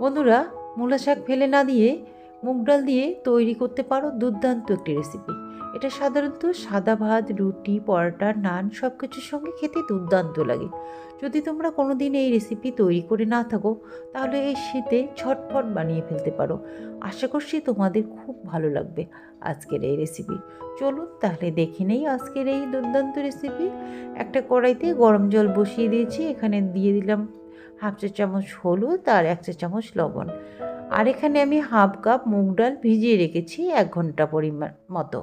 বন্ধুরা, মূলা শাক ফেলে না দিয়ে মুগ ডাল দিয়ে তৈরি করতে পারো দুর্দান্ত একটি রেসিপি এটা সাধারণত সাদা ভাত, রুটি, পরোটা, নান সব কিছুর সঙ্গে খেতে দুর্দান্ত লাগে। যদি তোমরা কোনো দিন এই রেসিপি তৈরি করে না থাকো, তাহলে এই শীতে ছটফট বানিয়ে ফেলতে পারো। আশা করছি তোমাদের খুব ভালো লাগবে আজকের এই রেসিপি চলুন তাহলে দেখে নেই আজকের এই দুর্দান্ত রেসিপি একটা কড়াইতে গরম জল বসিয়ে দিয়েছি, এখানে দিয়ে দিলাম হাফ চা চামচ হলুদ আর এক চা চামচ লবণ। আর এখানে আমি হাফ কাপ মুগ ডাল ভিজিয়ে রেখেছি এক ঘণ্টা পরিমাণ মতো।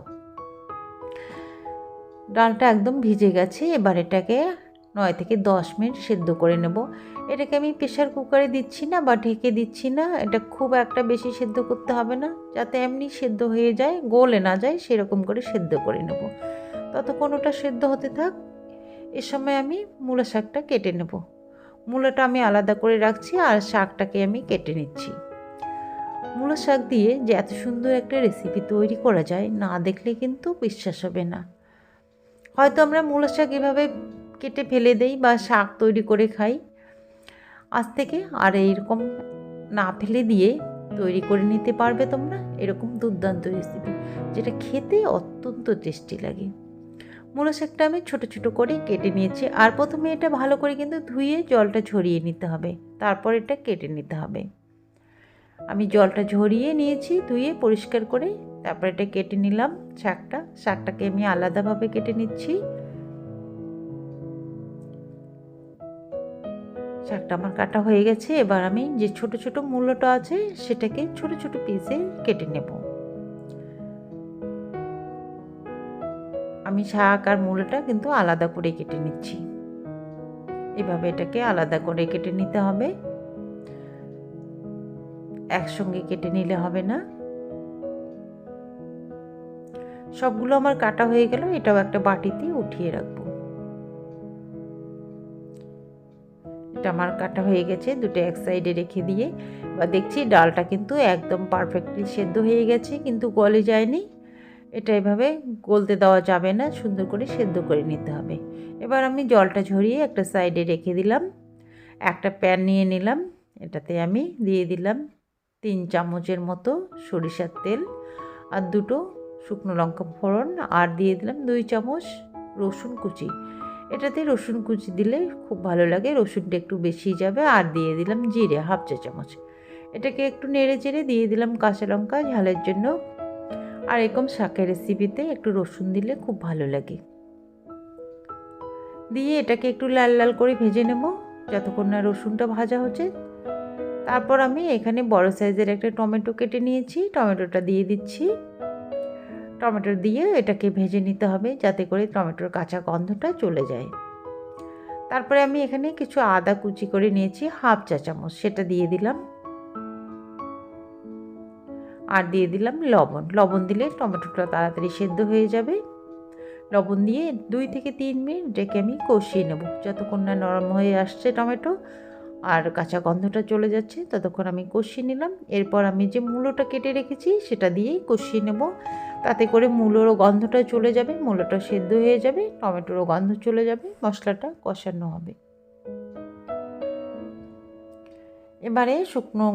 ডালটা একদম ভিজে গেছে, এবার এটাকে নয় থেকে দশ মিনিট সেদ্ধ করে নেব। এটাকে আমি প্রেশার কুকারে দিচ্ছি না বা ঢেকে দিচ্ছি না, এটা খুব একটা বেশি সেদ্ধ করতে হবে না। যাতে এমনি সেদ্ধ হয়ে যায়, গলে না যায়, সেরকম করে সেদ্ধ করে নেব। ততক্ষণ ওটা সেদ্ধ হতে থাক, এ সময় আমি মূলা শাকটা কেটে নেব। মূলাটা আমি আলাদা করে রাখছি আর শাকটাকে আমি কেটে নিচ্ছি। মূলা শাক দিয়ে যে এত সুন্দর একটা রেসিপি তৈরি করা যায় না দেখলে কিন্তু বিশ্বাস হবে না। হয়তো আমরা মূলা শাক এভাবে কেটে ফেলে দেই বা শাক তৈরি করে খাই। আজ থেকে আর এইরকম না ফেলে দিয়ে তৈরি করে নিতে পারবে তোমরা। এরকম দুর্দান্ত রেসিপি যেটা খেতে অত্যন্ত টেস্টি লাগে। মূলো শাকটা আমি ছোট ছোট করে কেটে নিয়েছি। আর প্রথমে এটা ভালো করে কিন্তু ধুয়ে জলটা ঝরিয়ে নিতে হবে। তারপর এটা কেটে নিতে হবে। আমি জলটা ঝরিয়ে নিয়েছি, ধুয়ে পরিষ্কার করে তারপর এটা কেটে নিলাম শাকটা। শাকটাকে আমি আলাদাভাবে কেটে নিচ্ছি। শাকটা আমার কাটা হয়ে গেছে। এবার আমি যে ছোট ছোট মূল্যটা আছে সেটাকে ছোট ছোট পিসে কেটে নেব। আমি শাক আর মূলোটা কিন্তু আলাদা করে কেটে নিচ্ছি। এভাবে এটাকে আলাদা করে কেটে নিতে হবে। একসঙ্গে কেটে নিলে হবে না। সবগুলো আমার কাটা হয়ে গেল, এটাও একটা বাটিতে উঠিয়ে রাখব। এটা আমার কাটা হয়ে গেছে, দুটো এক সাইডে রেখে দিয়ে। বা দেখছি ডালটা কিন্তু একদম পারফেক্টলি সেদ্ধ হয়ে গেছে, কিন্তু গলে যায়নি। এটা এভাবে গলতে দেওয়া যাবে না, সুন্দর করে সেদ্ধ করে নিতে হবে। এবার আমি জলটা ঝরিয়ে একটা সাইডে রেখে দিলাম। একটা প্যান নিয়ে নিলাম। এটাতে আমি দিয়ে দিলাম তিন চামচের মতো সরিষার তেল আর দুটো শুকনো লঙ্কা ফোড়ন আর দিয়ে দিলাম দুই চামচ রসুন কুচি। এটাতে রসুন কুচি দিলে খুব ভালো লাগে, রসুনটা একটু বেশি যাবে আর দিয়ে দিলাম জিরে হাফ চা চামচ। এটাকে একটু নেড়ে চেড়ে দিয়ে দিলাম কাঁচা লঙ্কা, ঝালের জন্য আর এরকম শাকের রেসিপিতে একটু রসুন দিলে খুব ভালো লাগে। দিয়ে এটাকে একটু লাল লাল করে ভেজে নেব যতক্ষণ না রসুনটা ভাজা হচ্ছে তারপর আমি এখানে বড় সাইজের একটা টমেটো কেটে নিয়েছি, টমেটোটা দিয়ে দিচ্ছি। টমেটো দিয়ে এটাকে ভেজে নিতে হবে, যাতে করে টমেটোর কাঁচা গন্ধটা চলে যায়। তারপরে আমি এখানে কিছু আদা কুচি করে নিয়েছি, হাফ চা চামচ, সেটা দিয়ে দিলাম। আর দিয়ে দিলাম লবণ। লবণ দিলে টমেটোটা তাড়াতাড়ি সেদ্ধ হয়ে যাবে। লবণ দিয়ে দুই থেকে তিন মিনিট ডেকে আমি কষিয়ে নেব। যতক্ষণ না নরম হয়ে আসছে টমেটো আর কাঁচা গন্ধটা চলে যাচ্ছে, ততক্ষণ আমি কষিয়ে নিলাম। এরপর আমি যে মূলোটা কেটে রেখেছি, সেটা দিয়েই কষিয়ে নেব। তাতে করে মূলোরও গন্ধটা চলে যাবে, মূলোটা সেদ্ধ হয়ে যাবে টমেটোরও গন্ধ চলে যাবে, মশলাটা কষানো হবে। এবারে শুকনো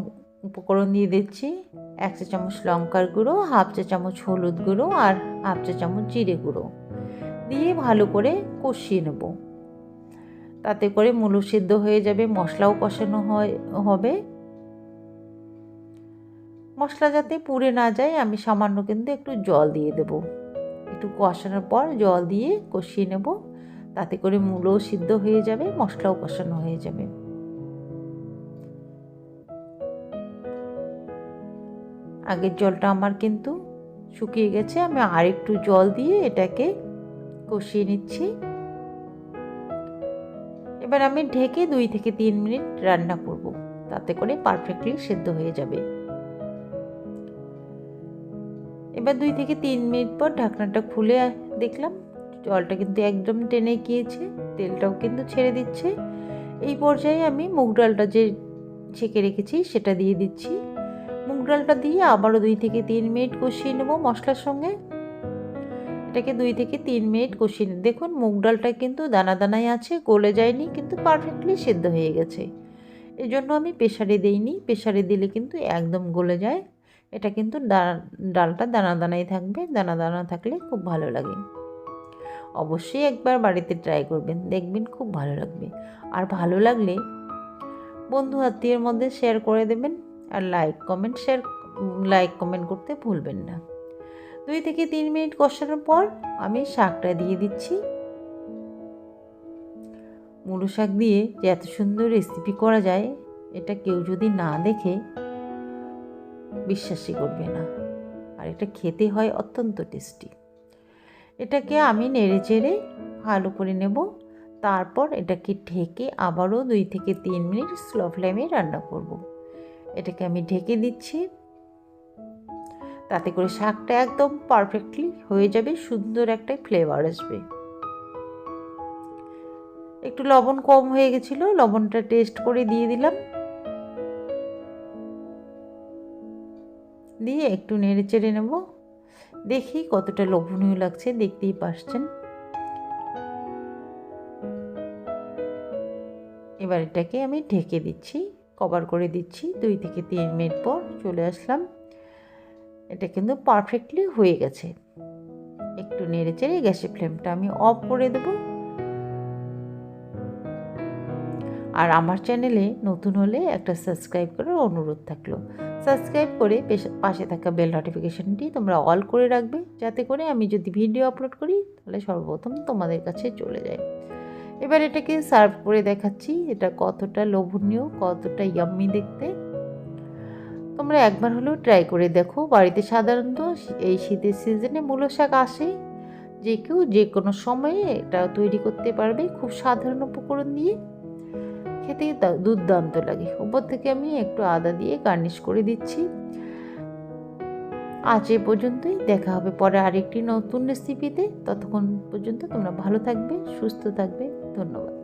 উপকরণ দিয়ে দিচ্ছি। এক চা চামচ লঙ্কার গুঁড়ো, হাফ চা চামচ হলুদ গুঁড়ো আর হাফ চা চামচ জিরে গুঁড়ো। দিয়ে ভালো করে কষিয়ে নেব। তাতে করে মূলো সিদ্ধ হয়ে যাবে, মশলাও কষানো হয়, হবে। মশলা যাতে পুড়ে না যায়, আমি সামান্য কিন্তু একটু জল দিয়ে দেব। একটু কষানোর পর জল দিয়ে কষিয়ে নেব। তাতে করে মূলও সিদ্ধ হয়ে যাবে, মশলাও কষানো হয়ে যাবে। আগের জলটা আমার কিন্তু শুকিয়ে গেছে, আমি আর একটু জল দিয়ে এটাকে কষিয়ে নিচ্ছি। এবার আমি ঢেকে দুই থেকে তিন মিনিট রান্না করব, তাতে করে পারফেক্টলি সেদ্ধ হয়ে যাবে। এবার দুই থেকে তিন মিনিট পর ঢাকনাটা খুলে দেখলাম, জলটা কিন্তু একদম টেনে গিয়েছে, তেলটাও কিন্তু ছেড়ে দিচ্ছে। এই পর্যায়ে আমি মুগ ডালটা যে ছেঁকে রেখেছি, সেটা দিয়ে দিচ্ছি। ডালটা দিয়ে আবারও দুই থেকে তিন মিনিট কষিয়ে নেব মশলার সঙ্গে। এটাকে দুই থেকে তিন মিনিট কষিয়ে দেখুন, মুগ ডালটা কিন্তু দানা দানায় আছে, গলে যায়নি, কিন্তু পারফেক্টলি সেদ্ধ হয়ে গেছে। এই জন্য আমি প্রেশারে দিইনি। প্রেশারে দিলে কিন্তু একদম গলে যায়। এটা কিন্তু ডালটা দানা দানাই থাকবে। দানা দানা থাকলে খুব ভালো লাগে। অবশ্যই একবার বাড়িতে ট্রাই করবেন। দেখবেন খুব ভালো লাগবে। আর ভালো লাগলে বন্ধু আত্মীয়ের মধ্যে শেয়ার করে দেবেন। আর like comment share like comment করতে ভুলবেন না। দুই থেকে তিন মিনিট কষানোর পর আমি শাকটা দিয়ে দিচ্ছি। মূলো শাক দিয়ে যে এত সুন্দর রেসিপি করা যায়, এটা কেউ যদি না দেখে, বিশ্বাসই করবে না। আর এটা খেতে হয় অত্যন্ত টেস্টি এটাকে আমি নেড়ে চেড়ে ভালো করে নেব। তারপর এটাকে ঢেকে আবারও দুই থেকে তিন মিনিট স্লো ফ্লেমে রান্না করব। এটাকে আমি ঢেকে দিচ্ছি। তাতে করে শাকটা একদম পারফেক্টলি হয়ে যাবে, সুন্দর একটা ফ্লেভার আসবে। একটু লবণ কম হয়ে গেছিল, লবণটা টেস্ট করে দিয়ে দিলাম। দিয়ে একটু নেড়ে চেড়ে নেব। দেখি কতটা লোভনীয় লাগছে, দেখতেই পারছেন। এবার এটাকে আমি ঢেকে দিচ্ছি। কভার করে দিচ্ছি। দুই থেকে তিন মিনিট পর চলে আসলাম। এটা কিন্তু পারফেক্টলি হয়ে গেছে। একটু নেড়ে চেড়ে গ্যাসের ফ্লেমটা আমি অফ করে দেব। আর আমার চ্যানেলে নতুন হলে একটা সাবস্ক্রাইব করার অনুরোধ থাকল। সাবস্ক্রাইব করে পাশে থাকা বেল নোটিফিকেশানটি তোমরা অল করে রাখবে। যাতে করে আমি যদি ভিডিও আপলোড করি, তাহলে সর্বপ্রথম তোমাদের কাছে চলে যায়। এবার এটাকে সার্ভ করে দেখাচ্ছি, এটা কতটা লোভনীয়, কতটা ইয়াম্মি দেখতে। তোমরা একবার হলেও ট্রাই করে দেখো। বাড়িতে সাধারণত এই শীতের সিজনে মূলো শাক আসে। যে কেউ যে কোনো সময়ে এটা তৈরি করতে পারবে খুব সাধারণ উপকরণ দিয়ে। খেতে দুর্দান্ত লাগে। উপর থেকে আমি একটু আদা দিয়ে গার্নিশ করে দিচ্ছি। আজ এ পর্যন্তই। দেখা হবে পরে আরেকটি নতুন রেসিপিতে ততক্ষণ পর্যন্ত তোমরা ভালো থাকবে, সুস্থ থাকবে। ধন্যবাদ